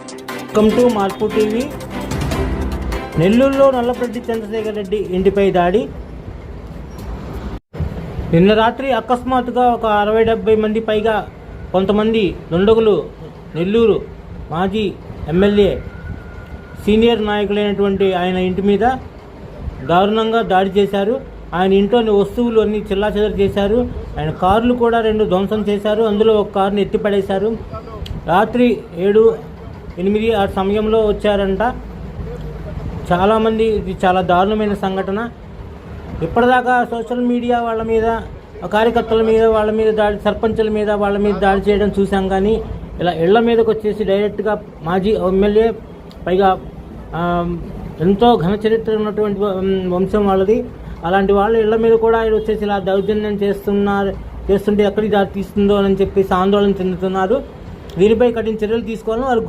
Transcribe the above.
Welcome to మార్పు TV. నెల్లూరులో నల్లపరెడ్డి చంద్రశేఖర్ రెడ్డి ఇంటిపై దాడి. నిన్న రాత్రి అకస్మాత్తుగా ఒక అరవై డెబ్బై మంది పైగా కొంతమంది దుండగులు నెల్లూరు మాజీ ఎమ్మెల్యే సీనియర్ నాయకులైనటువంటి ఆయన ఇంటి మీద దారుణంగా దాడి చేశారు. ఆయన ఇంట్లోని వస్తువులు అన్ని చిల్లాచెదరు చేశారు. ఆయన కార్లు కూడా రెండు ధ్వంసం చేశారు. అందులో ఒక కారుని ఎత్తిపడేశారు. రాత్రి ఏడు ఎనిమిది ఆ సమయంలో వచ్చారంట. చాలామంది ఇది చాలా దారుణమైన సంఘటన. ఇప్పటిదాకా సోషల్ మీడియా వాళ్ళ మీద కార్యకర్తల మీద వాళ్ళ మీద దాడి సర్పంచుల మీద వాళ్ళ మీద దాడి చేయడం చూసాం కానీ ఇలా ఇళ్ళ మీదకి వచ్చేసి డైరెక్ట్గా మాజీ ఎమ్మెల్యే పైగా ఎంతో ఘన చరిత్ర ఉన్నటువంటి వం- వంశం వాళ్ళది. అలాంటి వాళ్ళ ఇళ్ళ మీద కూడా ఆయన వచ్చేసి ఇలా దౌర్జన్యం చేస్తున్నారు చేస్తుంటే ఎక్కడికి దారి తీస్తుందో అని చెప్పేసి ఆందోళన చెందుతున్నారు. దీనిపై కఠిన చర్యలు తీసుకోవాలని వారు